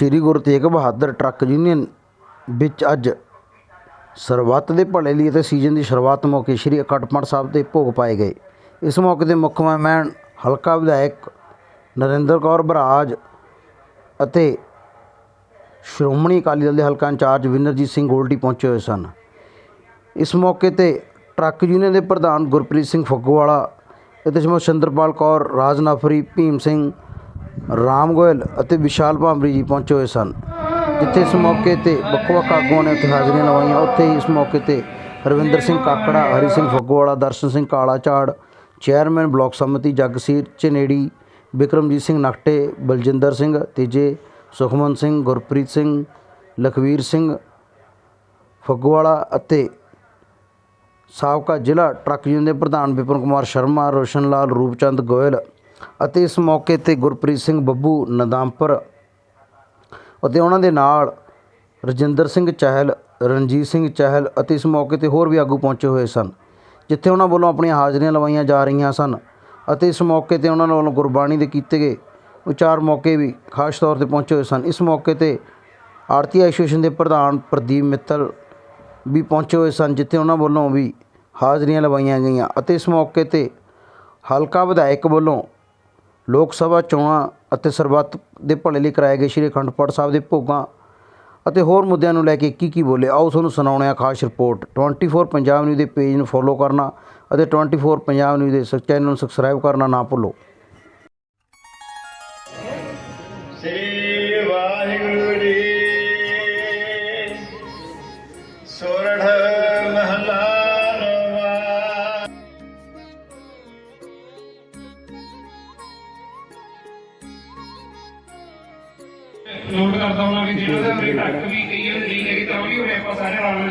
ਸ੍ਰੀ Guru Tegh Bahadur truck union ਵਿੱਚ ਅੱਜ ਸਰਬੱਤ ਦੇ ਭਲੇ ਲਈ ਅਤੇ ਸੀਜ਼ਨ ਦੀ ਸ਼ੁਰੂਆਤ ਮੌਕੇ ਸ੍ਰੀ ਅਕਟਮੜ ਸਾਹਿਬ ਦੇ ਭੋਗ ਪਾਏ ਗਏ। ਇਸ ਮੌਕੇ ਦੇ ਮੁੱਖ ਮਹਿਮਾਨ ਹਲਕਾ ਵਿਧਾਇਕ ਨਰਿੰਦਰ ਕੌਰ ਬਰਾਜ ਅਤੇ ਸ਼੍ਰੋਮਣੀ ਅਕਾਲੀ ਦਲ ਦੇ ਹਲਕਾ ਇੰਚਾਰਜ ਵਿਨਰਜੀਤ ਸਿੰਘ ਗੋਲਡੀ ਪਹੁੰਚੇ ਹੋਏ ਸਨ। ਇਸ ਮੌਕੇ ਤੇ ਟਰੱਕ ਯੂਨੀਅਨ ਦੇ ਪ੍ਰਧਾਨ ਗੁਰਪ੍ਰੀਤ ਸਿੰਘ ਫੱਗੂਵਾਲਾ ਅਤੇ ਸਮੂਹ ਚੰਦਰਪਾਲ ਕੌਰ ਰਾਜ ਨਾਫਰੀ ਭੀਮ ਸਿੰਘ ਰਾਮ ਗੋਇਲ ਅਤੇ ਵਿਸ਼ਾਲ ਭਾਂਬਰੀ ਜੀ ਪਹੁੰਚੇ ਹੋਏ ਸਨ। ਜਿੱਥੇ ਇਸ ਮੌਕੇ ਤੇ ਵੱਖ ਵੱਖ ਆਗੂਆਂ ਨੇ ਉੱਥੇ ਹਾਜ਼ਰੀਆਂ ਲਵਾਈਆਂ ਉੱਥੇ ਹੀ ਇਸ ਮੌਕੇ ਤੇ ਰਵਿੰਦਰ ਸਿੰਘ ਕਾਕੜਾ, ਹਰੀ ਸਿੰਘ ਫੱਗੋਵਾਲਾ ਦਰਸ਼ਨ ਸਿੰਘ ਕਾਲਾ ਝਾੜ ਚੇਅਰਮੈਨ ਬਲਾਕ ਸਮਿਤੀ ਜਗਸੀਰ ਚਨੇੜੀ ਬਿਕਰਮਜੀਤ ਸਿੰਘ ਨਕਟੇ ਬਲਜਿੰਦਰ ਸਿੰਘ, ਤੇਜੇ ਸੁਖਮਨ ਸਿੰਘ, ਗੁਰਪ੍ਰੀਤ ਸਿੰਘ, ਲਖਵੀਰ ਸਿੰਘ ਫੱਗੋਵਾਲਾ ਅਤੇ ਸਾਬਕਾ ਜ਼ਿਲ੍ਹਾ ਟਰੱਕ ਯੂਨੀਅਨ ਦੇ ਪ੍ਰਧਾਨ ਵਿਪਨ ਕੁਮਾਰ ਸ਼ਰਮਾ ਰੋਸ਼ਨ ਲਾਲ ਰੂਪਚੰਦ ਗੋਇਲ ਅਤੇ ਇਸ ਮੌਕੇ ਤੇ ਗੁਰਪ੍ਰੀਤ ਸਿੰਘ ਬੱਬੂ ਨਦਾਮਪੁਰ ਅਤੇ ਉਹਨਾਂ ਦੇ ਨਾਲ ਰਜਿੰਦਰ ਸਿੰਘ ਚਹਿਲ, ਰਣਜੀਤ ਸਿੰਘ ਚਹਿਲ ਅਤੇ ਇਸ ਮੌਕੇ ਤੇ ਹੋਰ ਵੀ ਆਗੂ ਪਹੁੰਚੇ ਹੋਏ ਸਨ, ਜਿੱਥੇ ਉਹਨਾਂ ਵੱਲੋਂ ਆਪਣੀਆਂ ਹਾਜ਼ਰੀਆਂ ਲਵਾਈਆਂ ਜਾ ਰਹੀਆਂ ਸਨ ਅਤੇ ਇਸ ਮੌਕੇ ਤੇ ਉਹਨਾਂ ਵੱਲੋਂ ਗੁਰਬਾਣੀ ਦੇ ਕੀਤੇ ਗਏ ਉਚਾਰ ਮੌਕੇ ਵੀ ਖਾਸ ਤੌਰ ਤੇ ਪਹੁੰਚੇ ਹੋਏ ਸਨ। ਇਸ ਮੌਕੇ ਤੇ ਆਰਤੀ ਐਸੋਸੀਏਸ਼ਨ ਦੇ ਪ੍ਰਧਾਨ ਪ੍ਰਦੀਪ ਮਿੱਤਲ ਵੀ ਪਹੁੰਚੇ ਹੋਏ ਸਨ, ਜਿੱਥੇ ਉਹਨਾਂ ਵੱਲੋਂ ਵੀ ਹਾਜ਼ਰੀਆਂ ਲਵਾਈਆਂ ਗਈਆਂ ਅਤੇ ਇਸ ਮੌਕੇ ਤੇ ਹਲਕਾ ਵਿਧਾਇਕ ਵੱਲੋਂ ਲੋਕ ਸਭਾ ਚੋਣਾਂ ਅਤੇ ਸਰਬੱਤ ਦੇ ਭਲੇ ਲਈ ਕਰਾਏ ਗਏ ਸ਼੍ਰੀ ਅਖੰਡ ਪਾਠ ਸਾਹਿਬ ਦੇ ਭੋਗਾਂ ਅਤੇ ਹੋਰ ਮੁੱਦਿਆਂ ਨੂੰ ਲੈ ਕੇ ਕੀ ਕੀ ਬੋਲੇ? ਆਓ ਤੁਹਾਨੂੰ ਸੁਣਾਉਂਦੇ ਆ ਖਾਸ ਰਿਪੋਰਟ। 24 ਪੰਜਾਬ ਨਿਊਜ਼ ਦੇ ਪੇਜ ਨੂੰ ਫੋਲੋ ਕਰਨਾ ਅਤੇ 24 ਪੰਜਾਬ ਨਿਊਜ਼ ਦੇ ਚੈਨਲ ਨੂੰ ਸਬਸਕ੍ਰਾਈਬ ਕਰਨਾ ਨਾ ਭੁੱਲੋ।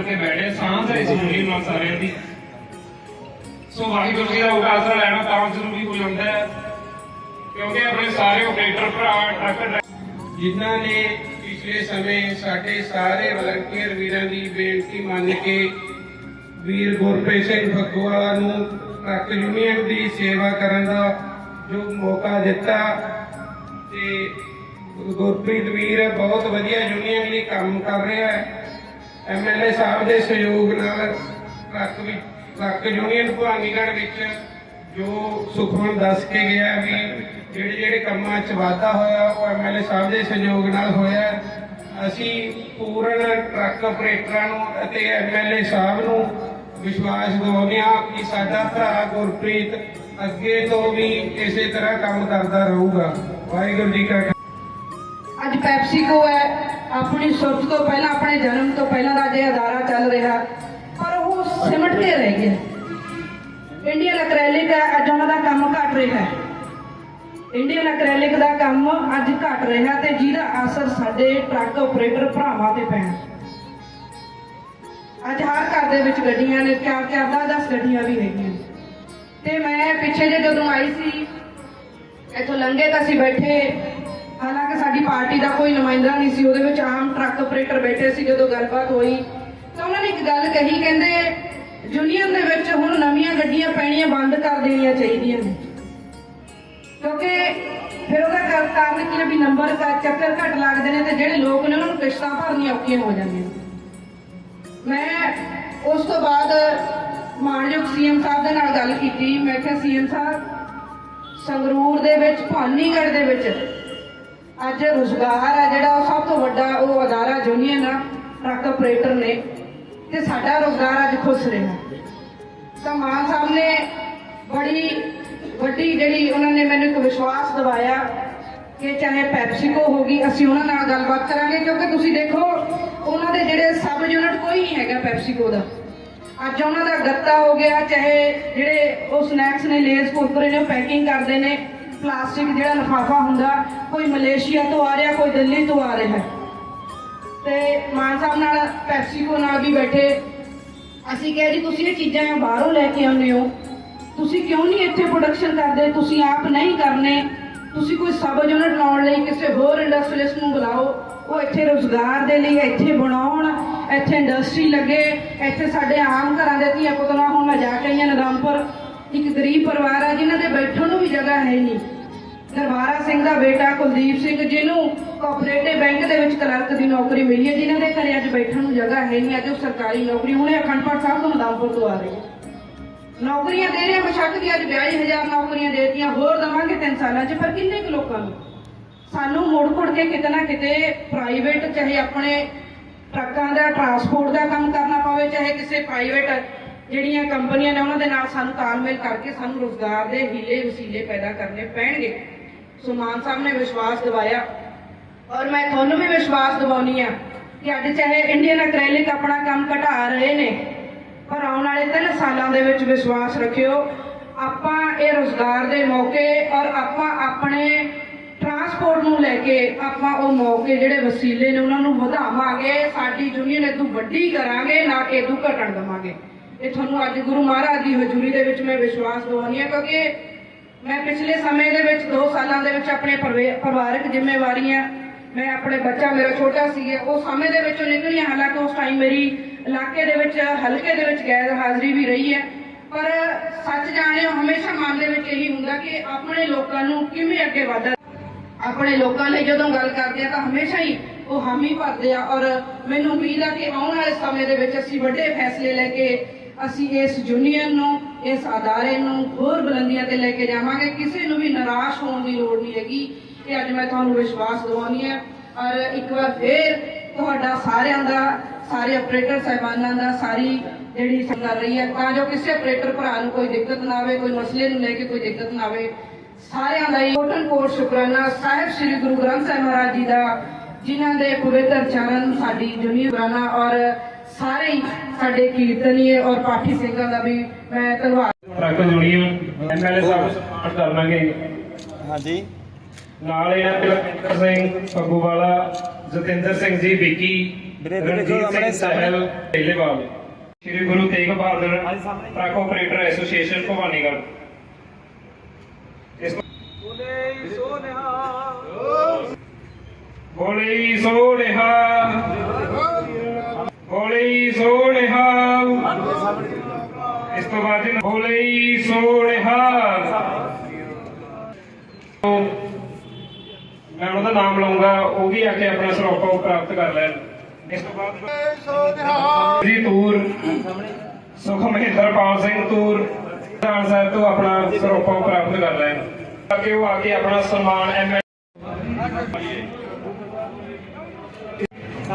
ਕੇ ਬੈਠੇ ਸਾਂਝ ਹੈ ਸੁਣੀ ਨਾਲ ਸਾਰਿਆਂ ਦੀ। ਸੋ ਵਾਹਿਗੁਰੂ ਜੀ ਦਾ ਉਹ ਲੈਣਾ, ਤਾਂ ਜ਼ਰੂਰੀ ਹੋ ਜਾਂਦਾ ਹੈ, ਕਿਉਂਕਿ ਆਪਣੇ ਸਾਰੇ ਆਪਰੇਟਰ ਭਰਾ, ਟਰੱਕ ਜਿਨ੍ਹਾਂ ਨੇ ਪਿਛਲੇ ਸਮੇਂ ਸਾਡੇ ਸਾਰੇ ਵਲੰਟੀਅਰ ਵੀਰਾਂ ਦੀ ਬੇਨਤੀ ਮੰਨ ਕੇ ਵੀਰ ਗੁਰਪ੍ਰੀਤ ਸਿੰਘ ਫੱਗੂਵਾਲਾ ਨੂੰ ਟਰੱਕ ਯੂਨੀਅਨ ਦੀ ਸੇਵਾ ਕਰਨ ਦਾ ਜੋ ਮੌਕਾ ਦਿੱਤਾ ਤੇ ਗੁਰਪ੍ਰੀਤ ਵੀਰ ਬਹੁਤ ਵਧੀਆ ਯੂਨੀਅਨ ਲਈ ਕੰਮ ਕਰ ਰਿਹਾ ਹੈ। ਐਮਐਲਏ ਸਾਹਿਬ ਦੇ ਸਹਿਯੋਗ ਨਾਲ ਟਰੱਕ ਵੀ ਟਰੱਕ ਯੂਨੀਅਨ ਭਵਾਨੀਗੜ੍ਹ ਵਿੱਚ ਜੋ ਸੁਖਮਨ ਦੱਸ ਕੇ ਗਿਆ ਵੀ ਜਿਹੜੇ ਜਿਹੜੇ ਕੰਮਾਂ 'ਚ ਵਾਧਾ ਹੋਇਆ, ਉਹ ਐਮਐਲਏ ਸਾਹਿਬ ਦੇ ਸਹਿਯੋਗ ਨਾਲ ਹੋਇਆ। ਅਸੀਂ ਪੂਰਨ ਟਰੱਕ ਆਪਰੇਟਰਾਂ ਨੂੰ ਅਤੇ ਐਮਐਲਏ ਸਾਹਿਬ ਨੂੰ ਵਿਸ਼ਵਾਸ ਦਿਵਾਉਂਦੇ ਹਾਂ ਕਿ ਸਾਡਾ ਭਰਾ ਗੁਰਪ੍ਰੀਤ ਅੱਗੇ ਤੋਂ ਵੀ ਇਸੇ ਤਰ੍ਹਾਂ ਕੰਮ ਕਰਦਾ ਰਹੂਗਾ। ਵਾਹਿਗੁਰੂ ਜੀ ਕਾ ਪੈਪਸੀਕੋ ਹੈ। ਆਪਣੀ ਸੁਰਤ ਤੋਂ ਪਹਿਲਾਂ, ਆਪਣੇ ਜਨਮ ਤੋਂ ਪਹਿਲਾਂ ਦਾ ਜੇ ਅਦਾਰਾ ਚੱਲ ਰਿਹਾ। ਪਰ ਉਹ ਸਿਮਟ ਕੇ ਰਹਿ ਗਿਆ ਇੰਡੀਅਨ ਅਕ੍ਰੈਲਿਕ ਹੈ, ਅੱਜ ਉਹਨਾਂ ਦਾ ਕੰਮ ਘਟ ਰਿਹਾ ਇੰਡੀਅਨ ਅਕ੍ਰੈਲਿਕ ਦਾ ਕੰਮ ਅੱਜ ਘਟ ਰਿਹਾ ਤੇ ਜਿਹਦਾ ਅਸਰ ਸਾਡੇ ਟਰੱਕ ਆਪਰੇਟਰ ਭਰਾਵਾਂ ਤੇ ਪੈਣਾ। ਅੱਜ ਹਰ ਘਰ ਦੇ ਵਿੱਚ ਗੱਡੀਆਂ ਨੇ ਚਾਰ ਚਾਰ ਦਸ ਦਸ ਗੱਡੀਆਂ ਵੀ ਹੈਗੀਆਂ। ਤੇ ਮੈਂ ਪਿੱਛੇ ਜੇ ਜਦੋਂ ਆਈ ਸੀ, ਇੱਥੋਂ ਲੰਘੇ ਤਾਂ ਅਸੀਂ ਬੈਠੇ। ਸਾਡੀ ਪਾਰਟੀ ਦਾ ਕੋਈ ਨੁਮਾਇੰਦਾ ਨਹੀਂ ਸੀ, ਉਹਦੇ ਵਿੱਚ ਆਮ ਟਰੱਕ ਆਪਰੇਟਰ ਬੈਠੇ ਸੀ ਜਦੋਂ ਗੱਲਬਾਤ ਹੋਈ। ਤਾਂ ਉਹਨਾਂ ਨੇ ਇੱਕ ਗੱਲ ਕਹੀ, ਕਹਿੰਦੇ ਯੂਨੀਅਨ ਦੇ ਵਿੱਚ ਹੁਣ ਨਵੀਆਂ ਗੱਡੀਆਂ ਪੈਣੀਆਂ ਬੰਦ ਕਰ ਦੇਣੀਆਂ ਚਾਹੀਦੀਆਂ ਨੇ। ਕਿਉਂਕਿ ਫਿਰ ਉਹਦਾ ਕਾਰਨ ਕੀ ਹੈ ਵੀ ਨੰਬਰ ਚੱਕਰ ਘੱਟ ਲੱਗਦੇ ਨੇ ਤੇ ਜਿਹੜੇ ਲੋਕ ਨੇ ਉਹਨਾਂ ਨੂੰ ਕਿਸ਼ਤਾਂ ਭਰਨੀਆਂ ਔਖੀਆਂ ਹੋ ਜਾਂਦੀਆਂ ਮੈਂ ਉਸ ਤੋਂ ਬਾਅਦ ਮਾਨਯੋਗ ਸੀਐਮ ਸਾਹਿਬ ਦੇ ਨਾਲ ਗੱਲ ਕੀਤੀ। ਮੈਂ ਕਿਹਾ, ਸੀਐਮ ਸਾਹਿਬ, ਸੰਗਰੂਰ ਦੇ ਵਿੱਚ, ਭਾਨੀਗੜ੍ਹ ਦੇ ਵਿੱਚ ਅੱਜ ਰੁਜ਼ਗਾਰ ਆ ਜਿਹੜਾ, ਉਹ ਸਭ ਤੋਂ ਵੱਡਾ ਉਹ ਅਦਾਰਾ ਯੂਨੀਅਨ ਆ, ਟਰੱਕ ਆਪਰੇਟਰ ਨੇ। ਤੇ ਸਾਡਾ ਰੁਜ਼ਗਾਰ ਅੱਜ ਖੁੱਸ ਰਿਹਾ। ਤਾਂ ਮਾਨ ਸਾਹਿਬ ਨੇ ਬੜੀ ਵੱਡੀ ਜਿਹੜੀ ਉਹਨਾਂ ਨੇ ਮੈਨੂੰ ਇੱਕ ਵਿਸ਼ਵਾਸ ਦਿਵਾਇਆ ਕਿ ਚਾਹੇ ਪੈਪਸੀਕੋ ਹੋਗੀ ਅਸੀਂ ਉਹਨਾਂ ਨਾਲ ਗੱਲਬਾਤ ਕਰਾਂਗੇ, ਕਿਉਂਕਿ ਤੁਸੀਂ ਦੇਖੋ, ਉਹਨਾਂ ਦੇ ਜਿਹੜੇ ਸਬ ਯੂਨਿਟ ਕੋਈ ਨਹੀਂ ਹੈਗਾ ਪੈਪਸੀਕੋ ਦਾ। ਅੱਜ ਉਹਨਾਂ ਦਾ ਗੱਤਾ ਹੋ ਗਿਆ, ਚਾਹੇ ਜਿਹੜੇ ਉਹ ਸਨੈਕਸ ਨੇ ਲੇਜ਼ ਕੁਰਕਰੇ ਨੇ ਪੈਕਿੰਗ ਕਰਦੇ ਨੇ। ਪਲਾਸਟਿਕ ਜਿਹੜਾ ਲਿਫਾਫਾ ਹੁੰਦਾ, ਕੋਈ ਮਲੇਸ਼ੀਆ ਤੋਂ ਆ ਰਿਹਾ, ਕੋਈ ਦਿੱਲੀ ਤੋਂ ਆ ਰਿਹਾ। ਤੇ ਮਾਨ ਸਾਹਿਬ ਨਾਲ, ਪੈਪਸੀਕੋ ਨਾਲ ਵੀ ਬੈਠੇ। ਅਸੀਂ ਕਿਹਾ ਜੀ, ਤੁਸੀਂ ਇਹ ਚੀਜ਼ਾਂ ਬਾਹਰੋਂ ਲੈ ਕੇ ਆਉਂਦੇ ਹੋ। ਤੁਸੀਂ ਕਿਉਂ ਨਹੀਂ ਇੱਥੇ ਪ੍ਰੋਡਕਸ਼ਨ ਕਰਦੇ? ਤੁਸੀਂ ਆਪ ਨਹੀਂ ਕਰਨੇ। ਤੁਸੀਂ ਕੋਈ ਸਬ ਯੂਨਿਟ ਲਾਉਣ ਲਈ ਕਿਸੇ ਹੋਰ ਇੰਡਸਟਰੀਅਲਿਸਟ ਨੂੰ ਬੁਲਾਓ। ਉਹ ਇੱਥੇ ਰੋਜ਼ਗਾਰ ਦੇ ਲਈ, ਇੱਥੇ ਬਣਾਉਣ, ਇੱਥੇ ਇੰਡਸਟਰੀ ਲੱਗੇ, ਇੱਥੇ ਸਾਡੇ ਆਮ ਘਰਾਂ ਦੇ ਧੀਆਂ ਪੁੱਤਰਾਂ, ਹੁਣ ਮੈਂ ਜਾ ਕੇ ਆਈ ਹਾਂ ਨਦਾਮਪੁਰ ਇੱਕ ਗਰੀਬ ਪਰਿਵਾਰ ਆ, ਜਿਨ੍ਹਾਂ ਦੇ ਬੈਠਣ ਨੂੰ ਵੀ ਜਗ੍ਹਾ ਹੈ ਨਹੀਂ। ਦਰਬਾਰਾ ਸਿੰਘ ਦਾ ਬੇਟਾ ਕੁਲਦੀਪ ਸਿੰਘ, ਜਿਹਨੂੰ ਕੋਆਪਰੇਟਿਵ ਬੈਂਕ ਦੇ ਵਿੱਚ ਕਲਰਕ ਦੀ ਨੌਕਰੀ ਮਿਲੀ ਹੈ, ਜਿਨ੍ਹਾਂ ਦੇ ਘਰੇ ਅੱਜ ਬੈਠਣ ਨੂੰ ਜਗ੍ਹਾ ਹੈ ਨਹੀਂ। ਅੱਜ ਉਹ ਸਰਕਾਰੀ ਨੌਕਰੀ, ਹੁਣੇ ਅਖੰਡ ਪਾਠ ਸਾਹਿਬ ਤੋਂ ਮਦਾਮਪੁਰ ਤੋਂ ਆ ਰਹੀ ਹੈ। ਨੌਕਰੀਆਂ ਦੇ ਰਹੇ ਬਸ਼ੱਕ ਦੀ ਅੱਜ 42000 ਨੌਕਰੀਆਂ ਦੇ ਦਿੱਤੀਆਂ, ਹੋਰ ਦਵਾਂਗੇ 3 ਸਾਲਾਂ 'ਚ, ਪਰ ਕਿੰਨੇ ਕੁ ਲੋਕਾਂ ਨੂੰ? ਸਾਨੂੰ ਮੁੜ ਮੁੜ ਕੇ ਕਿਤੇ ਨਾ ਕਿਤੇ ਪ੍ਰਾਈਵੇਟ ਚਾਹੇ ਆਪਣੇ ਟਰੱਕਾਂ ਦਾ ਟਰਾਂਸਪੋਰਟ ਦਾ ਕੰਮ ਕਰਨਾ ਪਵੇ, ਚਾਹੇ ਕਿਸੇ ਪ੍ਰਾਈਵੇਟ ਜਿਹੜੀਆਂ ਕੰਪਨੀਆਂ ਨੇ ਉਹਨਾਂ ਦੇ ਨਾਲ ਸਾਨੂੰ ਤਾਲਮੇਲ ਕਰਕੇ ਸਾਨੂੰ ਰੋਜ਼ਗਾਰ ਦੇ ਹੀਲੇ ਵਸੀਲੇ ਪੈਦਾ ਕਰਨੇ ਪੈਣਗੇ। ਸੋ ਮਾਨ ਸਾਹਿਬ ਨੇ ਵਿਸ਼ਵਾਸ ਦਿਵਾਇਆ। ਔਰ ਮੈਂ ਤੁਹਾਨੂੰ ਵੀ ਵਿਸ਼ਵਾਸ ਦਿਵਾਉਣੀ ਆ ਕਿ ਅੱਜ ਚਾਹੇ ਇੰਡੀਅਨ ਐਕ੍ਰੈਲਿਕ ਆਪਣਾ ਕੰਮ ਘਟਾ ਰਹੇ ਨੇ, ਪਰ ਆਉਣ ਵਾਲੇ 3 ਸਾਲਾਂ ਦੇ ਵਿੱਚ ਵਿਸ਼ਵਾਸ ਰੱਖਿਓ, ਆਪਾਂ ਇਹ ਰੋਜ਼ਗਾਰ ਦੇ ਮੌਕੇ ਔਰ ਆਪਾਂ ਆਪਣੇ ਟਰਾਂਸਪੋਰਟ ਨੂੰ ਲੈ ਕੇ ਆਪਾਂ ਉਹ ਮੌਕੇ ਜਿਹੜੇ ਵਸੀਲੇ ਨੇ ਉਹਨਾਂ ਨੂੰ ਵਧਾਵਾਂਗੇ, ਸਾਡੀ ਯੂਨੀਅਨ ਇਦੋਂ ਵੱਡੀ ਕਰਾਂਗੇ, ਨਾ ਕਿ ਇਦੋਂ ਘਟਣ ਦੇਵਾਂਗੇ। ਇਹ ਤੁਹਾਨੂੰ ਅੱਜ ਗੁਰੂ ਮਹਾਰਾਜ ਦੀ ਹਜ਼ੂਰੀ ਦੇ ਵਿੱਚ ਮੈਂ ਵਿਸ਼ਵਾਸ ਦਿਵਾਉਂਦੀ ਹਾਂ ਕਿਉਂਕਿ ਮੈਂ ਪਿਛਲੇ ਸਮੇਂ ਦੇ ਵਿੱਚ 2 ਸਾਲਾਂ ਦੇ ਵਿੱਚ ਆਪਣੇ ਪਰਿਵੇ- ਪਰਿਵਾਰਕ ਜ਼ਿੰਮੇਵਾਰੀਆਂ ਮੈਂ ਆਪਣੇ ਬੱਚਾ ਮੇਰਾ ਛੋਟਾ ਸੀ ਉਹ ਸਮੇਂ ਦੇ ਵਿੱਚੋਂ ਨਿਕਲੀ ਹਾਲਾਂਕਿ ਉਸ ਟਾਈਮ ਮੇਰੀ ਇਲਾਕੇ ਦੇ ਵਿੱਚ, ਹਲਕੇ ਦੇ ਵਿੱਚ ਗੈਰ ਹਾਜ਼ਰੀ ਵੀ ਰਹੀ ਹੈ। ਪਰ ਸੱਚ ਜਾਣਿਓ, ਹਮੇਸ਼ਾ ਮਨ ਦੇ ਵਿੱਚ ਇਹੀ ਹੁੰਦਾ ਕਿ ਆਪਣੇ ਲੋਕਾਂ ਨੂੰ ਕਿਵੇਂ ਅੱਗੇ ਵਧਾ ਆਪਣੇ ਲੋਕਾਂ ਲਈ ਜਦੋਂ ਗੱਲ ਕਰਦੇ ਆ ਤਾਂ ਹਮੇਸ਼ਾ ਹੀ ਉਹ ਹਾਮੀ ਭਰਦੇ ਆ। ਔਰ ਮੈਨੂੰ ਉਮੀਦ ਆ ਕਿ ਆਉਣ ਵਾਲੇ ਸਮੇਂ ਦੇ ਵਿੱਚ ਅਸੀਂ ਵੱਡੇ ਫੈਸਲੇ ਲੈ ਕੇ ਅਸੀਂ ਇਸ ਯੂਨੀਅਨ ਨੂੰ, ਇਸ ਅਦਾਰੇ ਨੂੰ ਹੋਰ ਬੁਲੰਦੀਆਂ ਤੇ ਲੈ ਕੇ ਜਾਵਾਂਗੇ। ਕਿਸੇ ਨੂੰ ਵੀ ਨਿਰਾਸ਼ ਹੋਣ ਦੀ ਲੋੜ ਨਹੀਂ ਹੈਗੀ। ਇਹ ਅੱਜ ਮੈਂ ਤੁਹਾਨੂੰ ਵਿਸ਼ਵਾਸ ਦਿਵਾਉਣੀ ਹੈ। ਔਰ ਇੱਕ ਵਾਰ ਫੇਰ ਤੁਹਾਡਾ ਸਾਰਿਆਂ ਦਾ, ਸਾਰੇ ਆਪਰੇਟਰ ਸਾਹਿਬਾਨਾਂ ਦਾ, ਸਾਰੀ ਜਿਹੜੀ ਸੰਗਤ ਰਹੀ ਹੈ, ਤਾਂ ਜੋ ਕਿਸੇ ਆਪਰੇਟਰ ਭਰਾ ਨੂੰ ਕੋਈ ਦਿੱਕਤ ਨਾ ਆਵੇ, ਕੋਈ ਮਸਲੇ ਨੂੰ ਲੈ ਕੇ ਕੋਈ ਦਿੱਕਤ ਨਾ ਆਵੇ। ਸਾਰਿਆਂ ਦਾ ਹੀ ਕੋਟਨ ਕੋਟ ਸ਼ੁਕਰਾਨਾ ਸਾਹਿਬ ਸ੍ਰੀ ਗੁਰੂ ਗ੍ਰੰਥ ਸਾਹਿਬ ਮਹਾਰਾਜ ਜੀ ਦਾ, ਜਿਨ੍ਹਾਂ ਦੇ ਪਵਿੱਤਰ ਚਰਨ ਸਾਡੀ ਜੁਨੀ ਬਰਾਨਾ ਔਰ ਸਾਰੇ ਹੀ ਸਾਡੇ ਕੀਰਤਨੀਏ ਔਰ ਪਾਠੀ ਸਿੰਘਾਂ ਦਾ ਵੀ ਮੈਂ ਧੰਨਵਾਦ। ਟਰੱਕ ਯੂਨੀਅਨ ਐਮਐਲਏ ਸਾਹਿਬ ਸਪੋਰਟ ਕਰਨਾਗੇ ਹਾਂਜੀ। ਨਾਲ ਇਹਨਾਂ ਪਿਲਕਰ Singh Phagguwala Jatinder Singh ji Vicky Ranjit Singh Sahil Dhelewal Shri Guru Tegh Bahadur truck operator association Bhawanigarh. ਇਸ ਬੋਲੇ ਬੋਲੇ ਸੋਹਣਿਆ ਇਸ ਤੋਂ ਬਾਅਦ ਜੀ ਬੋਲੇ ਸੋਹਣਿਆ ਮੈਂ ਉਹਨਾਂ ਦਾ ਨਾਮ ਲਵਾਂਗਾ ਉਹ ਵੀ ਆ ਕੇ ਆਪਣਾ ਸਰੋਪਾ ਪ੍ਰਾਪਤ ਕਰ ਲੈਣ। ਇਸ ਤੋਂ ਬਾਅਦ ਜੀ ਤੂਰ ਸੁਖ ਮਹਿੰਦਰਪਾਲ ਸਿੰਘ ਤੂਰ ਦਾਨ ਸਾਹਿਬ ਤੋਂ ਆਪਣਾ ਸਰੋਪਾ ਪ੍ਰਾਪਤ ਕਰ ਲੈਣ। ਤਾਂ ਕਿ ਉਹ ਆ ਕੇ ਆਪਣਾ ਸਨਮਾਨ ਐਮ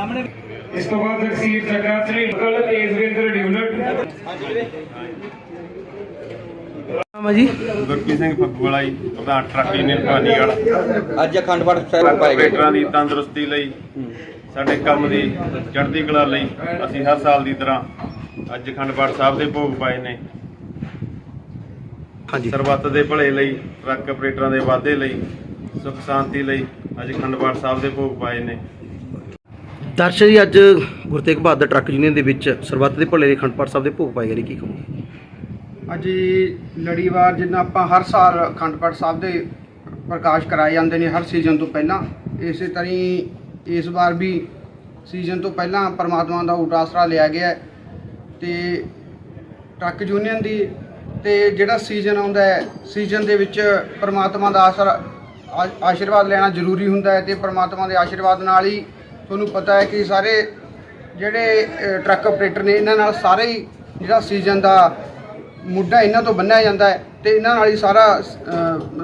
ਸਾਹਮਣੇ। ਇਸ ਤੋਂ ਬਾਅਦ ਜਗਸੀਰ ਜੱਗਾ ਸ੍ਰੀ ਗਲ ਤੇਜਵਿੰਦਰ ਡਿਊਲਟ ਨਾਮ ਹੈ ਜੀ? ਗੁਰਪ੍ਰੀਤ ਸਿੰਘ ਫੱਗੂਵਾਲਾ ਜੀ ਪ੍ਰਧਾਨ ਟਰੱਕ ਯੂਨੀਅਨ ਭਾਨੀਗੜ੍ਹ ਅੱਜ ਅਖੰਡ ਪਾਠ ਸਾਹਿਬ ਪਾਏ ਗਏ। ਆਪਰੇਟਰਾਂ ਦੀ ਤੰਦਰੁਸਤੀ ਲਈ ਸਾਡੇ ਕੰਮ ਦੀ ਚੜ੍ਹਦੀ ਕਲਾ ਲਈ ਅਸੀਂ ਹਰ ਸਾਲ ਦੀ ਤਰ੍ਹਾਂ ਅੱਜ ਅਖੰਡ ਪਾਠ ਸਾਹਿਬ ਦੇ ਭੋਗ ਪਾਏ ਨੇ। ਹਾਂਜੀ। ਸਰਬੱਤ ਦੇ ਭਲੇ ਲਈ ਟਰੱਕ ਆਪਰੇਟਰਾਂ ਦੇ ਵਾਧੇ ਲਈ ਸੁਖ ਸ਼ਾਂਤੀ ਲਈ ਅੱਜ ਅਖੰਡ ਪਾਠ ਸਾਹਿਬ ਦੇ ਭੋਗ ਪਾਏ ਨੇ। ਦਰਸ਼ਕ ਜੀ, ਅੱਜ ਗੁਰੂ ਤੇਗ ਬਹਾਦਰ ਟਰੱਕ ਯੂਨੀਅਨ ਦੇ ਵਿੱਚ ਸਰਬੱਤ ਦੇ ਭਲੇ ਦੇ ਖੰਡਪਾਠ ਸਾਹਿਬ ਦੇ ਭੋਗ ਪਾਏ ਗਏ ਨੇ, ਕੀ ਕਹੋਗੇ? ਅੱਜ ਲੜੀਵਾਰ ਜਿੱਦਾਂ ਆਪਾਂ ਹਰ ਸਾਲ ਅਖੰਡ ਪਾਠ ਸਾਹਿਬ ਦੇ ਪ੍ਰਕਾਸ਼ ਕਰਾਏ ਜਾਂਦੇ ਨੇ, ਹਰ ਸੀਜ਼ਨ ਤੋਂ ਪਹਿਲਾਂ। ਇਸੇ ਤਰ੍ਹਾਂ ਹੀ ਇਸ ਵਾਰ ਵੀ ਸੀਜ਼ਨ ਤੋਂ ਪਹਿਲਾਂ ਪਰਮਾਤਮਾ ਦਾ ਊਟ ਲਿਆ ਗਿਆ ਹੈ। ਤੇ ਟਰੱਕ ਯੂਨੀਅਨ ਦੀ ਤੇ ਜਿਹੜਾ ਸੀਜ਼ਨ ਆਉਂਦਾ ਹੈ ਸੀਜ਼ਨ ਦੇ ਵਿੱਚ ਪਰਮਾਤਮਾ ਦਾ ਆਸਰਾ, ਆ- ਆਸ਼ੀਰਵਾਦ ਲੈਣਾ ਜ਼ਰੂਰੀ ਹੁੰਦਾ ਹੈ ਤੇ ਪਰਮਾਤਮਾ ਦੇ ਆਸ਼ੀਰਵਾਦ ਨਾਲ ਹੀ ਤੁਹਾਨੂੰ ਪਤਾ ਹੈ ਕਿ ਸਾਰੇ ਜਿਹੜੇ ਟਰੱਕ ਆਪਰੇਟਰ ਨੇ, ਇਹਨਾਂ ਨਾਲ ਸਾਰੇ ਹੀ ਜਿਹੜਾ ਸੀਜ਼ਨ ਦਾ ਮੁੱਢਾ ਇਹਨਾਂ ਤੋਂ ਬੰਨਿਆ ਜਾਂਦਾ ਹੈ ਤੇ ਇਹਨਾਂ ਨਾਲ ਹੀ ਸਾਰਾ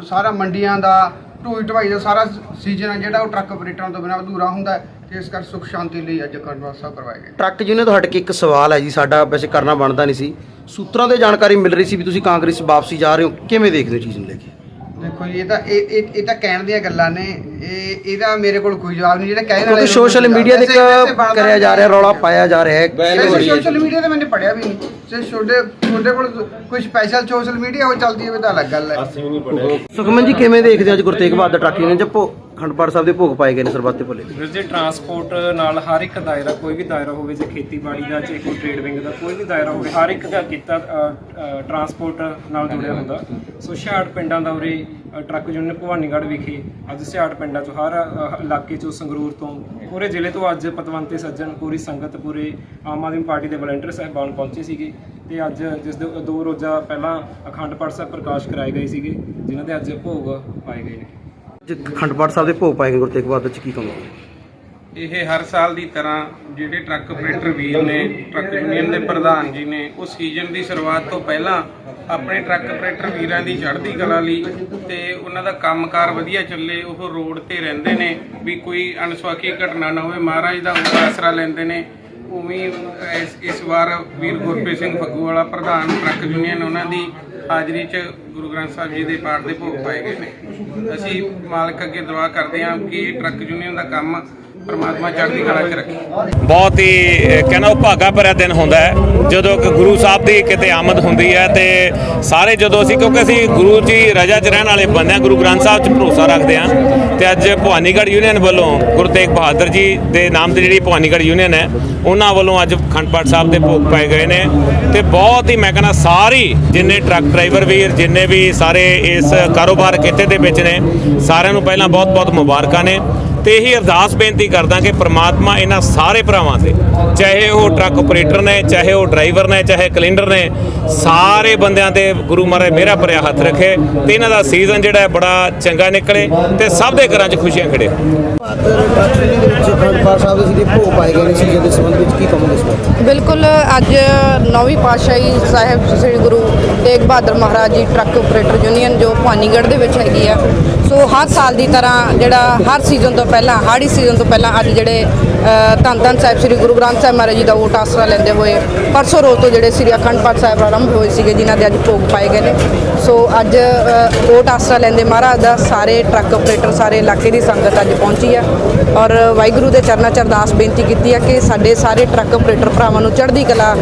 ਸਾਰਾ ਮੰਡੀਆਂ ਦਾ, ਢੋਈ ਢਵਾਈ ਦਾ ਸਾਰਾ ਸੀਜ਼ਨ ਹੈ ਜਿਹੜਾ ਉਹ ਟਰੱਕ ਆਪਰੇਟਰਾਂ ਤੋਂ ਬਿਨਾਂ ਅਧੂਰਾ ਹੁੰਦਾ ਹੈ ਤੇ ਇਸ ਕਰਕੇ ਸੁਖ ਸ਼ਾਂਤੀ ਲਈ ਅੱਜ ਅਖੰਡ ਸਾਹਿਬ ਕਰਵਾਏ ਗਏ। ਟਰੱਕ ਯੂਨੀਅਨ ਤੋਂ ਹਟ ਕੇ ਇੱਕ ਸਵਾਲ ਹੈ ਜੀ, ਸਾਡਾ ਵੈਸੇ ਕਰਨਾ ਬਣਦਾ ਨਹੀਂ ਸੀ। ਸੂਤਰਾਂ ਤੋਂ ਜਾਣਕਾਰੀ ਮਿਲ ਰਹੀ ਸੀ ਵੀ ਤੁਸੀਂ ਕਾਂਗਰਸ ਵਾਪਸੀ ਜਾ ਰਹੇ ਹੋ, ਕਿਵੇਂ ਦੇਖਦੇ ਹੋ ਚੀਜ਼ ਨੂੰ ਲੈ ਕੇ? ਦੇਖੋ ਜੀ ਇਹ ਤਾਂ ਇਹ ਇਹ ਇਹ ਤਾਂ ਕਹਿਣ ਦੀਆਂ ਗੱਲਾਂ ਨੇ। ਇਹ ਇਹਦਾ ਮੇਰੇ ਕੋਲ ਕੋਈ ਜਵਾਬ ਨਹੀਂ ਜਿਹੜਾ ਕਹਿਣ ਵਾਲੇ ਕਿਉਂਕਿ ਸੋਸ਼ਲ ਮੀਡੀਆ ਤੇ ਇੱਕ ਕਰਿਆ ਜਾ ਰਿਹਾ ਰੌਲਾ ਪਾਇਆ ਜਾ ਰਿਹਾ ਹੈ ਸੋਸ਼ਲ ਮੀਡੀਆ ਤੇ ਮੈंने ਪੜਿਆ ਵੀ ਨਹੀਂ। ਜੇ ਤੁਹਾਡੇ ਤੁਹਾਡੇ ਕੋਲ ਕੋਈ ਸਪੈਸ਼ਲ ਸੋਸ਼ਲ ਮੀਡੀਆ ਹੋ ਚੱਲਦੀ ਹੈ ਤਾਂ ਅਲੱਗ ਗੱਲ ਹੈ। ਅਸੀਂ ਵੀ ਨਹੀਂ ਪੜਿਆ ਸੁਖਮਨ ਜੀ ਕਿਵੇਂ ਦੇਖਦੇ ਹੋ ਅੱਜ ਗੁਰੂ ਤੇਗ ਬਹਾਦਰ ਟਰੱਕ ਯੂਨੀਅਨ ਚ? ਭੋ ਖੰਡਪਾਠ ਸਾਹਿਬ ਦੇ ਭੋਗ ਪਾਏ ਗਏ ਨੇ ਸਰਬੱਤ ਦੇ ਭਲੇ। ਵੀਰ ਜੀ ਟਰਾਂਸਪੋਰਟ ਨਾਲ ਹਰ ਇੱਕ ਦਾਇਰਾ ਕੋਈ ਵੀ ਦਾਇਰਾ ਹੋਵੇ, ਜੇ ਖੇਤੀਬਾੜੀ ਦਾ, ਜੇ ਕੋਈ ਟ੍ਰੇਡ ਵਿੰਗ ਦਾ ਕੋਈ ਵੀ ਦਾਇਰਾ ਹੋਵੇ, ਹਰ ਇੱਕ ਦਾ ਕੀਤਾ ਟਰਾਂਸਪੋਰਟ ਨਾਲ ਜੁੜਿਆ ਹੁੰਦਾ। ਸੋ ਛਾੜ ਪਿੰਡਾਂ ਦਾ ਉਰੇ ਟਰੱਕ ਯੂਨੀਅਨ ਭਵਾਨੀਗੜ੍ਹ ਵਿਖੇ, ਅੱਜ ਸਿਆੜ ਪਿੰਡਾਂ 'ਚੋਂ ਹਰ ਇਲਾਕੇ 'ਚੋਂ, ਸੰਗਰੂਰ ਤੋਂ, ਪੂਰੇ ਜ਼ਿਲ੍ਹੇ ਤੋਂ ਅੱਜ ਪਤਵੰਤੇ ਸੱਜਣ, ਪੂਰੀ ਸੰਗਤ, ਪੂਰੇ ਆਮ ਆਦਮੀ ਪਾਰਟੀ ਦੇ ਵਲੰਟੀਅਰ ਸਾਹਿਬਾਨ ਪਹੁੰਚੇ ਸੀਗੇ ਤੇ ਅੱਜ ਜਿਸ ਦੇ ਦੋ ਰੋਜ਼ਾ ਪਹਿਲਾਂ ਅਖੰਡ ਪਾਠ ਸਾਹਿਬ ਪ੍ਰਕਾਸ਼ ਕਰਾਏ ਗਏ ਸੀਗੇ, ਜਿਨ੍ਹਾਂ ਦੇ ਅੱਜ ਭੋਗ ਪਾਏ ਗਏ ਨੇ। ਅੱਜ ਸਾਹਿਬ ਦੇ ਭੋਗ ਪਾਏ ਗੁਰੂ ਤੇਗ ਬਹਾਦਰ ਚ ਕੀ ਕਹੋਗੇ? ਇਹ ਹਰ ਸਾਲ ਦੀ ਤਰ੍ਹਾਂ ਜਿਹੜੇ ਟਰੱਕ ਆਪਰੇਟਰ ਵੀਰ ਨੇ, ਟਰੱਕ ਯੂਨੀਅਨ ਦੇ ਪ੍ਰਧਾਨ ਜੀ ਨੇ, ਉਹ ਸੀਜ਼ਨ ਦੀ ਸ਼ੁਰੂਆਤ ਤੋਂ ਪਹਿਲਾਂ ਆਪਣੇ ਟਰੱਕ ਆਪਰੇਟਰ ਵੀਰਾਂ ਦੀ ਚੜ੍ਹਦੀ ਕਲਾ ਲਈ ਤੇ ਉਹਨਾਂ ਦਾ ਕੰਮਕਾਰ ਵਧੀਆ ਚੱਲੇ, ਉਹ ਰੋਡ ਤੇ ਰਹਿੰਦੇ ਨੇ, ਵੀ ਕੋਈ ਅਣਸੁਖਾਵੀ ਘਟਨਾ ਨਾ ਹੋਵੇ, ਮਹਾਰਾਜ ਦਾ ਉਹ ਆਸਰਾ ਲੈਂਦੇ ਨੇ। ਉਵੇਂ ਇਸ ਇਸ ਵਾਰ ਵੀਰ ਗੁਰਪ੍ਰੀਤ ਸਿੰਘ ਫੱਗੂ ਵਾਲਾ ਪ੍ਰਧਾਨ ਟਰੱਕ ਯੂਨੀਅਨ ਉਹਨਾਂ ਦੀ ਹਾਜ਼ਰੀ 'ਚ ਗੁਰੂ ਗ੍ਰੰਥ ਸਾਹਿਬ ਜੀ ਦੇ ਪਾਠ ਦੇ ਭੋਗ ਪਾਏ ਗਏ ਨੇ। ਅਸੀਂ ਮਾਲਕ ਅੱਗੇ ਦੁਆ ਕਰਦੇ ਹਾਂ ਕਿ ਇਹ ਟਰੱਕ ਯੂਨੀਅਨ ਦਾ ਕੰਮ ਪਰਮਾਤਮਾ ਚੜ੍ਹਦੀ ਕਲਾ 'ਚ ਰੱਖੇ। ਬਹੁਤ ਹੀ ਅਹ, ਕਹਿੰਦਾ ਉਹ ਭਾਗਾ ਭਰਿਆ ਦਿਨ ਹੁੰਦਾ ਹੈ। ਜਦੋਂ ਕਿ ਗੁਰੂ ਸਾਹਿਬ ਦੀ ਕਿਤੇ ਆਮਦ ਹੁੰਦੀ ਹੈ ਤੇ ਸਾਰੇ ਜਦੋਂ ਅਸੀਂ ਕਿਉਂਕਿ ਅਸੀਂ ਗੁਰੂ ਜੀ ਰਜਾ 'ਚ ਰਹਿਣ ਵਾਲੇ ਬੰਦੇ ਹਾਂ ਗੁਰੂ ਗ੍ਰੰਥ ਸਾਹਿਬ 'ਚ ਭਰੋਸਾ ਰੱਖਦੇ ਹਾਂ। ਤੇ ਅੱਜ ਭਵਾਨੀਗੜ੍ਹ ਯੂਨੀਅਨ ਵੱਲੋਂ ਗੁਰੂ ਤੇਗ ਬਹਾਦਰ ਜੀ ਦੇ ਨਾਮ ਤੇ ਜਿਹੜੀ ਭਵਾਨੀਗੜ੍ਹ ਯੂਨੀਅਨ ਹੈ ਉਹਨਾਂ ਵੱਲੋਂ ਅੱਜ ਅਖੰਡ ਪਾਠ ਸਾਹਿਬ ਦੇ ਭੋਗ ਪਾਏ ਗਏ ਨੇ। ਤੇ ਬਹੁਤ ਹੀ ਮੈਂ ਕਹਿੰਦਾ ਸਾਰੀ ਜਿੰਨੇ ਟਰੱਕ ਡਰਾਈਵਰ ਵੀਰ ਜਿੰਨੇ ਵੀ ਸਾਰੇ ਇਸ ਕਾਰੋਬਾਰ ਕਿੱਤੇ ਦੇ ਵਿੱਚ ਨੇ ਸਾਰਿਆਂ ਨੂੰ ਪਹਿਲਾਂ ਬਹੁਤ-ਬਹੁਤ ਮੁਬਾਰਕਾਂ ਨੇ। ਤੇ ਇਹੀ ਅਰਦਾਸ ਬੇਨਤੀ ਕਰਦਾ ਕਿ ਪ੍ਰਮਾਤਮਾ ਇਹਨਾਂ ਸਾਰੇ ਭਰਾਵਾਂ ਤੇ, ਚਾਹੇ ਉਹ ਟਰੱਕ ਆਪਰੇਟਰ ਨੇ, ਚਾਹੇ ਉਹ ਡਰਾਈਵਰ ਨੇ, ਚਾਹੇ ਕਲਿੰਡਰ ਨੇ, ਸਾਰੇ ਬੰਦਿਆਂ ਤੇ ਗੁਰੂ ਮਹਾਰਾਜ ਮੇਰਾ ਭਰਿਆ ਹੱਥ ਰੱਖੇ ਤੇ ਇਹਨਾਂ ਦਾ ਸੀਜ਼ਨ ਜਿਹੜਾ ਬੜਾ ਚੰਗਾ ਨਿਕਲੇ ਤੇ ਸਭ ਦੇ ਘਰਾਂ 'ਚ ਖੁਸ਼ੀਆਂ ਖਿੜੇ। ਬਿਲਕੁਲ, ਅੱਜ ਨੌਵੀਂ ਪਾਤਸ਼ਾਹੀ ਸਾਹਿਬ ਸ੍ਰੀ Guru Tegh Bahadur Maharaj ji truck operator union ਜੋ ਭਵਾਨੀਗੜ੍ਹ ਦੇ ਵਿੱਚ ਹੈਗੀ ਆ। ਸੋ ਹਰ ਸਾਲ ਦੀ ਤਰ੍ਹਾਂ ਜਿਹੜਾ ਹਰ ਸੀਜ਼ਨ ਤੋਂ ਪਹਿਲਾਂ, ਹਾੜੀ ਸੀਜ਼ਨ ਤੋਂ ਪਹਿਲਾਂ ਅੱਜ ਜਿਹੜੇ ਧੰਨ ਧੰਨ ਸਾਹਿਬ ਸ੍ਰੀ ਗੁਰੂ ਗ੍ਰੰਥ ਸਾਹਿਬ ਮਹਾਰਾਜ ਜੀ ਦਾ ਓਟ ਆਸਰਾ ਲੈਂਦੇ ਹੋਏ ਪਰਸੋਂ ਰੋਜ਼ ਤੋਂ ਜਿਹੜੇ ਸ੍ਰੀ ਅਖੰਡ ਪਾਠ ਸਾਹਿਬ ਆਰੰਭ ਹੋਏ ਸੀਗੇ, ਜਿਨ੍ਹਾਂ ਦੇ ਅੱਜ ਭੋਗ ਪਾਏ ਗਏ ਨੇ। ਸੋ ਅੱਜ ਅ, ਓਟ ਆਸਰਾ ਲੈਂਦੇ ਮਹਾਰਾਜ ਦਾ ਸਾਰੇ ਟਰੱਕ ਆਪਰੇਟਰ ਸਾਰੇ ਇਲਾਕੇ ਦੀ ਸੰਗਤ ਅੱਜ ਪਹੁੰਚੀ ਆ। ਔਰ ਵਾਹਿਗੁਰੂ ਦੇ ਚਰਨਾਂ 'ਚ ਅਰਦਾਸ ਬੇਨਤੀ ਕੀਤੀ ਆ ਕਿ ਸਾਡੇ ਸਾਰੇ ਟਰੱਕ ਆਪਰੇਟਰ ਭਰਾਵਾਂ ਨੂੰ ਚੜ੍ਹਦੀ ਕਲਾ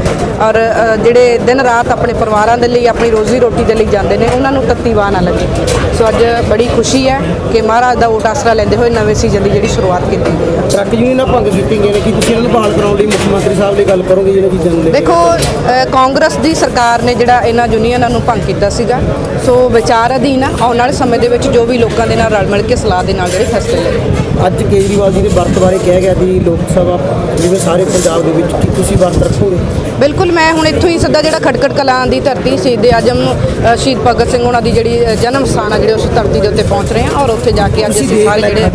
ਔਰ ਜਿਹੜੇ ਦਿਨ ਰਾਤ ਆਪਣੇ ਪਰਿਵਾਰਾਂ ਦੇ ਲਈ ਆਪਣੀ ਰੋਜ਼ੀ ਰੋਟੀ ਦੇ ਲਈ ਜਾਂਦੇ ਨੇ ਉਹਨਾਂ ਨੂੰ ਤੱਤੀ ਵਾਹ ਨਾ ਲੱਗੇ। ਸੋ ਅੱਜ ਬੜੀ ਖੁਸ਼ੀ ਹੈ ਕਿ ਮਹਾਰਾਜ ਦਾ ਓਟ ਆਸਰਾ ਲੈਂਦੇ ਹੋਏ ਨਵੇਂ ਸੀਜ਼ਨ ਦੀ ਜਿਹੜੀ ਸ਼ੁਰੂਆਤ ਕੀਤੀ ਗਈ ਹੈ ਟਰੱਕ ਯੂਨੀਅਨ ਨਾਲ ਭੰਗ ਕੀਤੀ ਗਏ ਨੇ ਕੀ ਤੁਸੀਂ ਇਹਨਾਂ ਨੂੰ ਬਹਾਲ ਕਰਾਉਣ ਲਈ ਮੁੱਖ ਮੰਤਰੀ ਸਾਹਿਬ ਦੀ ਗੱਲ ਕਰੋਗੇ ਜਿਹੜੇ ਚੀਜ਼ਾਂ ਕੇ ਦੇਖੋ ਅ, ਕਾਂਗਰਸ ਦੀ ਸਰਕਾਰ ਨੇ ਜਿਹੜਾ ਇਹਨਾਂ ਯੂਨੀਅਨਾਂ ਨੂੰ ਭੰਗ ਕੀਤਾ ਸੀਗਾ ਸੋ ਵਿਚਾਰ ਅਧੀਨ ਆ ਆਉਣ ਵਾਲੇ ਸਮੇਂ ਦੇ ਵਿੱਚ ਜੋ ਵੀ ਲੋਕਾਂ ਦੇ ਨਾਲ ਰਲ ਮਿਲ ਕੇ ਸਲਾਹ ਦੇ ਨਾਲ ਜਿਹੜੇ ਫੈਸਲੇ ਲਏ ਅੱਜ ਕੇਜਰੀਵਾਲ ਜੀ ਦੇ ਵਰਤ ਬਾਰੇ ਕਿਹਾ ਗਿਆ ਜੀ ਲੋਕ ਸਭਾ ਜਿਵੇਂ ਸਾਰੇ ਪੰਜਾਬ ਦੇ ਵਿੱਚ ਕੀ ਤੁਸੀਂ ਵਰਤ ਰੱਖੋਗੇ? ਬਿਲਕੁਲ ਮੈਂ ਹੁਣ ਇੱਥੋਂ ਹੀ ਸਿੱਧਾ ਜਿਹੜਾ ਖਟਕਟ ਕਲਾਂ ਦੀ ਧਰਤੀ ਸ਼ਹੀਦ ਆਜਮ ਸ਼ਹੀਦ ਭਗਤ ਸਿੰਘ ਉਹਨਾਂ ਦੀ ਜਿਹੜੀ ਜਨਮ ਸਥਾਨ ਆ ਜਿਹੜੇ ਉਸ ਧਰਤੀ ਦੇ ਉੱਤੇ ਪਹੁੰਚ ਰਹੇ ਹਾਂ ਔਰ ਉੱਥੇ ਜਾ ਕੇ ਅੱਜ ਅਸੀਂ ਦੇਖ ਸਾਰੇ ਜਿਹੜੇ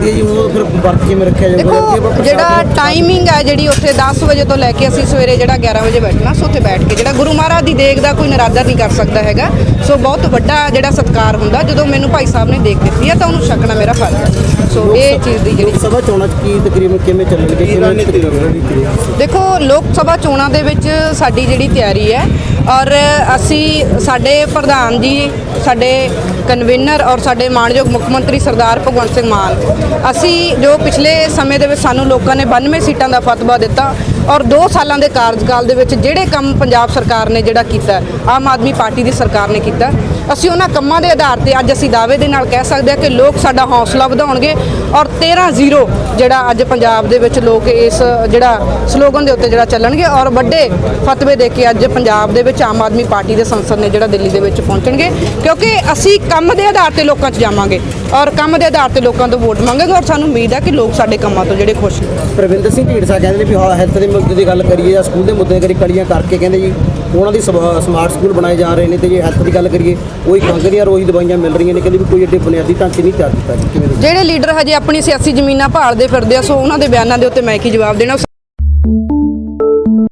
ਦੇਖੋ ਜਿਹੜਾ ਟਾਈਮਿੰਗ ਹੈ ਜਿਹੜੀ ਉੱਥੇ 10 ਵਜੇ ਤੋਂ ਲੈ ਕੇ ਅਸੀਂ ਸਵੇਰੇ ਜਿਹੜਾ 11 ਵਜੇ ਬੈਠਣਾ ਸੋ ਉੱਥੇ ਬੈਠ ਕੇ ਜਿਹੜਾ ਗੁਰੂ ਮਹਾਰਾਜ ਦੀ ਦੇਖ ਦਾ ਕੋਈ ਨਰਾਦਰ ਨਹੀਂ ਕਰ ਸਕਦਾ ਹੈਗਾ। ਸੋ ਬਹੁਤ ਵੱਡਾ ਜਿਹੜਾ ਸਤਿਕਾਰ ਹੁੰਦਾ ਜਦੋਂ ਮੈਨੂੰ ਭਾਈ ਸਾਹਿਬ ਨੇ ਦੇਖ ਦਿੱਤੀ ਹੈ ਤਾਂ ਉਹਨੂੰ ਛਕਣਾ ਮੇਰਾ ਫਰਜ਼ ਹੈ ਸੋ ਇਹ ਚੀਜ਼ ਦੀ ਜਿਹੜੀ ਸਭਾ ਚੋਣਾਂ 'ਚ ਕੀ ਤਕਰੀਬਨ ਕਿਵੇਂ ਚੱਲਣਗੇ ਦੇਖੋ ਲੋਕ ਸਭਾ ਚੋਣਾਂ ਦੇ ਵਿੱਚ ਸਾਡੀ ਜਿਹੜੀ ਤਿਆਰੀ ਹੈ ਔਰ ਅਸੀਂ ਸਾਡੇ ਪ੍ਰਧਾਨ ਜੀ, ਸਾਡੇ ਕਨਵੀਨਰ ਔਰ ਸਾਡੇ ਮਾਨਯੋਗ ਮੁੱਖ ਮੰਤਰੀ ਸਰਦਾਰ ਭਗਵੰਤ ਸਿੰਘ ਮਾਨ, ਅਸੀਂ ਜੋ ਪਿਛਲੇ ਸਮੇਂ ਦੇ ਵਿੱਚ ਸਾਨੂੰ ਲੋਕਾਂ ਨੇ 92 ਸੀਟਾਂ ਦਾ ਫਤਵਾ ਦਿੱਤਾ ਔਰ 2 ਸਾਲਾਂ ਦੇ ਕਾਰਜਕਾਲ ਦੇ ਵਿੱਚ ਜਿਹੜੇ ਕੰਮ ਪੰਜਾਬ ਸਰਕਾਰ ਨੇ ਜਿਹੜਾ ਕੀਤਾ, ਆਮ ਆਦਮੀ ਪਾਰਟੀ ਦੀ ਸਰਕਾਰ ਨੇ ਕੀਤਾ ਅਸੀਂ ਉਹਨਾਂ ਕੰਮਾਂ ਦੇ ਆਧਾਰ ਤੇ ਅੱਜ ਅਸੀਂ ਦਾਅਵੇ ਦੇ ਨਾਲ ਕਹਿ ਸਕਦੇ ਹਾਂ ਕਿ ਲੋਕ ਸਾਡਾ ਹੌਸਲਾ ਵਧਾਉਣਗੇ ਔਰ 13-0 ਜਿਹੜਾ ਅੱਜ ਪੰਜਾਬ ਦੇ ਵਿੱਚ ਲੋਕ ਇਸ ਜਿਹੜਾ ਸਲੋਗਨ ਦੇ ਉੱਤੇ ਜਿਹੜਾ ਚੱਲਣਗੇ ਔਰ ਵੱਡੇ ਫਤਵੇ ਦੇ ਕੇ ਅੱਜ ਪੰਜਾਬ ਦੇ ਵਿੱਚ ਆਮ ਆਦਮੀ ਪਾਰਟੀ ਦੇ ਸੰਸਦ ਨੇ ਜਿਹੜਾ ਦਿੱਲੀ ਦੇ ਵਿੱਚ ਪਹੁੰਚਣਗੇ ਕਿਉਂਕਿ ਅਸੀਂ ਕੰਮ ਦੇ ਆਧਾਰ ਤੇ ਲੋਕਾਂ 'ਚ ਜਾਵਾਂਗੇ ਔਰ ਕੰਮ ਦੇ ਆਧਾਰ ਤੇ ਲੋਕਾਂ ਤੋਂ ਵੋਟ ਮੰਗਾਂਗੇ ਔਰ ਸਾਨੂੰ ਉਮੀਦ ਹੈ ਕਿ ਲੋਕ ਸਾਡੇ ਕੰਮਾਂ ਤੋਂ ਜਿਹੜੇ ਖੁਸ਼ ਨੇ। ਪ੍ਰਵਿੰਦਰ ਸਿੰਘ ਢੀਂਡਸਾ ਕਹਿੰਦੇ ਨੇ ਵੀ ਹਾਂ ਹੈਲਥ ਦੇ ਮੁੱਦੇ ਦੀ ਗੱਲ ਕਰੀਏ ਜਾਂ ਸਕੂਲ ਦੇ ਮੁੱਦੇ ਦੀ ਕਰੀ ਕਲੀਆਂ ਕਰਕੇ ਕਹਿੰਦੇ ਜੀ। ਉਹਨਾਂ ਦੀ ਸਮਾਰਟ ਸਕੂਲ ਬਣਾਏ ਜਾ ਰਹੇ ਨੇ ਤੇ ਜੇ ਹੈਲਥ ਦੀ ਗੱਲ ਕਰੀਏ, ਉਹੀ ਖੰਘ ਦੀਆਂ ਰੋਜ਼ ਦਵਾਈਆਂ ਮਿਲ ਰਹੀਆਂ ਨੇ, ਕਹਿੰਦੇ ਵੀ ਕੋਈ ਏਡੇ ਬੁਨਿਆਦੀ ਢਾਂਚੇ ਨਹੀਂ ਤਿਆਰ ਕੀਤਾ ਕਿਵੇਂ ਜਿਹੜੇ ਲੀਡਰ ਹਜੇ ਆਪਣੀ ਸਿਆਸੀ ਜ਼ਮੀਨਾਂ ਭਾਲਦੇ ਫਿਰਦੇ ਆ, ਸੋ ਉਹਨਾਂ ਦੇ ਬਿਆਨਾਂ ਦੇ ਉੱਤੇ ਮੈਂ ਕੀ ਜਵਾਬ ਦੇਣਾ?